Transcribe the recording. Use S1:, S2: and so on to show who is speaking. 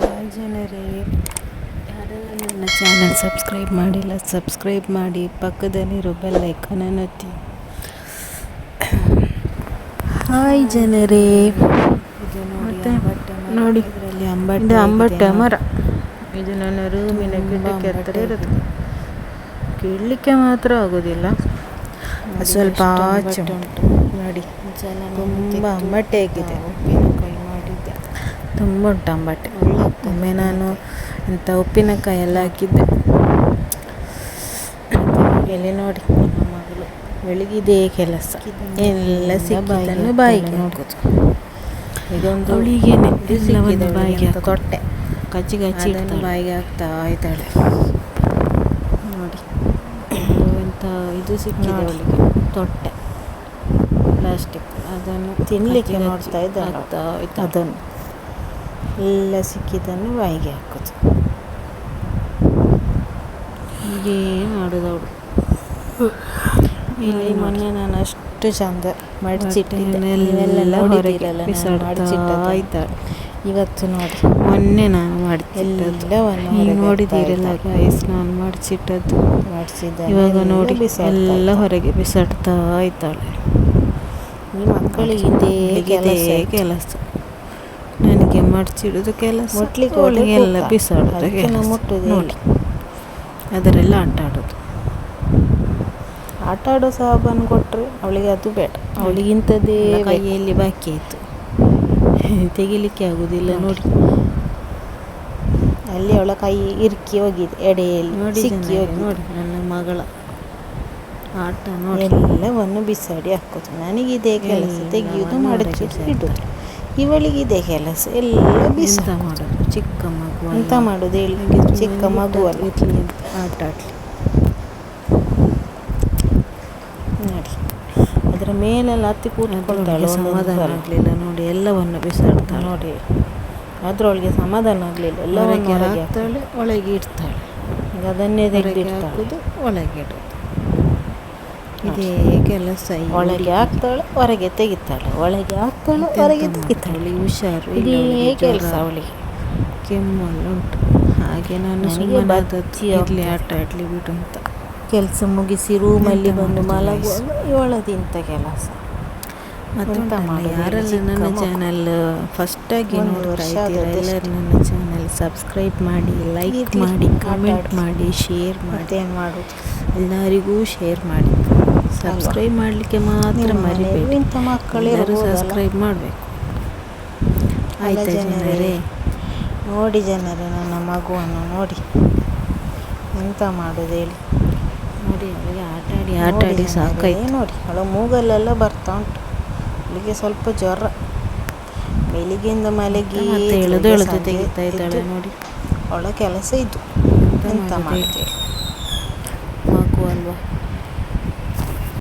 S1: Hi ಜನರೇ. ಯಾರೆಲ್ಲ ನನ್ನ ಚಾನಲ್ ಸಬ್ಸ್ಕ್ರೈಬ್ ಮಾಡಿಲ್ಲ ಸಬ್ಸ್ಕ್ರೈಬ್ ಮಾಡಿ. ಪಕ್ಕದಲ್ಲಿರೋ ಬೆಲ್ ಐಕಾನನ್ನು ಒತ್ತಿ. ಹಾಯ್ ಜನರೇ. ಇದು ನೋಡಿ
S2: ನೋಡಿ.
S1: ಇದರಲ್ಲಿ ಅಂಬಟ್ಟೆ
S2: ಅಂಬಟ್ಟೆ ಮರ. ಇದು ನನ್ನ ರೂಮಿನ ಗಿಡಕ್ಕೆ ಹತ್ತಿರ ಇರುತ್ತೆ. ಕೀಳಲಿಕ್ಕೆ ಮಾತ್ರ ಆಗೋದಿಲ್ಲ. ಸ್ವಲ್ಪ ಆಚೆ
S1: ಅಂಬಟ್ಟೆ
S2: ಉಂಟು. ನೋಡಿ. ತುಂಬ ಅಂಬಟ್ಟೆ ಆಗಿದೆ. ತುಂಬ ಉಂಟು ಅಂಬಟ್ಟೆ
S1: ಒಳ್ಳೆ ಆಗ್ತದೆ
S2: ಒಮ್ಮೆ ನಾನು ಎಂಥ ಉಪ್ಪಿನಕಾಯಿ ಎಲ್ಲ ಹಾಕಿದ್ದೆ ಎಲೆ ನೋಡಿ ಮಗಳು. ಬೆಳಗಿದೇ ಕೆಲಸ. ಎಲ್ಲ ಸಿಕ್ಕಿದ್ದನ್ನು ಬಾಯಿಗೆ ನೋಡೋದು ಇದೊಂದು
S1: ಬಾಯಿಗೆ
S2: ತೊಟ್ಟೆ.
S1: ಕಚ್ಚಿ ಕಚ್ಚಿ
S2: ಬಾಯಿಗೆ ಹಾಕ್ತಾ ಇದ್ದಾಳೆ ನೋಡಿ.
S1: ಎಂತ ಇದು ಸಿಕ್ಕಿದೆ. ಅವಳಿಗೆ. ತೊಟ್ಟೆ. ಪ್ಲಾಸ್ಟಿಕ್. ಅದನ್ನು ತಿನ್ನಲಿಕ್ಕೆ
S2: ನೋಡ್ತಾ ಇದ್ದಾಳೆ. ಅದನ್ನು. ಎಲ್ಲ ಸಿಕ್ಕಿದ್ದನ್ನು ಬಾಯಿಗೆ ಹಾಕೋದು.
S1: ಹೀಗೆ ಮಾಡೋದು ಅವಳು
S2: ಇಲ್ಲಿ ಮೊನ್ನೆ ನಾನು ಅಷ್ಟು ಚಂದ ಮಡಚಿಟ್ಟಿದ್ದೆ. ಇವತ್ತು ನೋಡಿ.
S1: ಮೊನ್ನೆ ನಾನು
S2: ಹೊರಗೆ
S1: ನೋಡಿದ್ದೀರಲ್ಲ ಗೈಸ್ ನಾನು ಮಾಡಿಸಿಟ್ಟದ್ದು
S2: ಮಾಡಿಸಿದ್ದೆ
S1: ಇವಾಗ ನೋಡಿ ಎಲ್ಲ ಹೊರಗೆ ಬಿಸಾಡ್ತಾ ಇದ್ದಾಳೆ.
S2: ಈ ಮಕ್ಕಳಿಗೆ ಇದೇ ಕೆಲಸ
S1: ಇದೇ
S2: ಆಯ್ತು.
S1: ಕೆಲಸ ನನಗೆ ಮಡ್ಚಿಡೋದು ಕೆಲಸ
S2: ಕೂತ.
S1: ಬಿಸಾಡೋದು ಕೆಲಸ. ನೋಡಿ ಅದರೆಲ್ಲ ಆಟ ಆಡೋದು.
S2: ಆಟ ಆಡೋ ಸಾಬಾನು ಕೊಟ್ಟರೆ ಅವಳಿಗೆ ಅದು ಬೇಡ. ಅವಳಿಗೆ ಇಂಥದ್ದೇ
S1: ಕೈಯಲ್ಲಿ ಬಾಕಿ ಆಯಿತು. ತೆಗಿಲಿಕ್ಕೆ ಆಗುದಿಲ್ಲ ನೋಡಿ.
S2: ಅಲ್ಲಿ ಅವಳ ಕೈ ಇರ್ಕಿ ಹೋಗಿದೆ ಎಡೆಯಲ್ಲಿ
S1: ನೋಡಿ
S2: ಸಿಕ್ಕಿ ಹೋಗಿ
S1: ನೋಡಿ ನನ್ನ ಮಗಳ. ಆಟ ನೋಡಿ.
S2: ಎಲ್ಲವನ್ನು ಬಿಸಾಡಿ ಹಾಕೋದು. ನನಗೆ ಇದೇ ಕೆಲಸ ತೆಗೆಯುವುದು
S1: ಬಿಸಾಡ್ತಾರೆ.
S2: ಇಡುದು ಇವಳಿಗೆ ಇದೇ ಕೆಲಸ ಎಲ್ಲ ಬಿಸಿ.
S1: ಮಾಡೋದು? ಚಿಕ್ಕ ಮಗು
S2: ಅಂತ ಮಾಡೋದು ಹೇಳಿ. ಚಿಕ್ಕ ಮಗು ಅಲ್ಲ.
S1: ಅಂತ. ಆಟ ಆಡ್ಲಿ.
S2: ನೋಡಿ ಅದರ ಮೇಲೆಲ್ಲ ಹತ್ತಿ ಕೂತ್ಕೊಳ್ತಾಳೆ
S1: ಸಮಾಧಾನ ಆಗಲಿಲ್ಲ ನೋಡಿ ಎಲ್ಲವನ್ನು ಬಿಸಾಡ್ತಾಳೆ.
S2: ನೋಡಿ ಅದರೊಳಗೆ ಸಮಾಧಾನ ಆಗಲಿಲ್ಲ. ಎಲ್ಲ
S1: ಹೊರಗೆ
S2: ಹೊರಗೆ
S1: ಹಾಕ್ತಾಳೆ ಒಳಗೆ ಇಡ್ತಾಳೆ.
S2: ಅದನ್ನೇ
S1: ತೆಗೆದು ಒಳಗೆ ಇಡೋದು. ಇದೇ ಕೆಲಸ
S2: ಒಳಗೆ ಹಾಕ್ತಾಳೆ ಹೊರಗೆ ತೆಗಿತಾಳೆ. ಒಳಗೆ ಹಾಕ್ತಾಳೆ ಹೊರಗೆ? ತೆಗಿತಾಳೆ.
S1: ಹುಷಾರು
S2: ಇದೇ ಕೆಲಸ ಅವಳಿಗೆ.
S1: ಕೆಮ್ಮು ಉಂಟು. ಹಾಗೆ ನಾನು ಸುಮ್ಮನೆ. ಆಟ ಆಡಲಿ ಬಿಡು ಅಂತ.
S2: ಕೆಲಸ ಮುಗಿಸಿ ರೂಮಲ್ಲಿ ಬಂದು ಮಲಗುವಾಗ ಇವಳದಿಂತ ಕೆಲಸ.
S1: ಯಾರೆಲ್ಲ ನನ್ನ. ಚಾನಲ್ ಫಸ್ಟಾಗಿ ನೋಡ್ತಾ ಇದ್ದೀರಾ? ಎಲ್ಲರೂ ನನ್ನ ಚಾನಲ್ ಸಬ್ಸ್ಕ್ರೈಬ್ ಮಾಡಿ ಲೈಕ್ ಮಾಡಿ ಕಮೆಂಟ್ ಮಾಡಿ ಶೇರ್ ಮಾಡಿ.
S2: ಮಾಡು ಮಾಡುದು?
S1: ಎಲ್ಲರಿಗೂ ಶೇರ್ ಮಾಡಿ. ಸಬ್ಸ್ಕ್ರೈಬ್ ಮಾಡಲಿಕ್ಕೆ ಮಾತ್ರ ಮರಿಬೇಡಿ.
S2: ಮಕ್ಕಳು
S1: ಸಬ್ಸ್ಕ್ರೈಬ್ ಮಾಡಬೇಕು. ಆಯ್ತಾ
S2: ಜನರೇ? ನೋಡಿ ಜನರೇ ನನ್ನ ಮಗುವನ್ನು ನೋಡಿ. ಎಂತ ಮಾಡುದು ಹೇಳಿ?
S1: ನೋಡಿ ಅವಳಿಗೆ ಆಟಾಡಿ
S2: ಆಟಾಡಿ
S1: ಸಾಕಾಯ್ತು.
S2: ನೋಡಿ. ಅವಳ ಮೂಗಲ್ಲೆಲ್ಲ ಬರ್ತಾ ಉಂಟು. ಅವಳಿಗೆ ಸ್ವಲ್ಪ ಜ್ವರ. ಬೆಳಿಗ್ಗೆಯಿಂದ ಮಲಗಿ
S1: ಎಳೆದು ಎಳೆದು ತೆಗಿತಾ ಇದ್ದಾಳೆ ನೋಡಿ.
S2: ಅವಳ ಕೆಲಸ ಇದು.
S1: ಎಂತ ಮಾಡ್ತೇವೆ ಮಗು ಅಲ್ವಾ?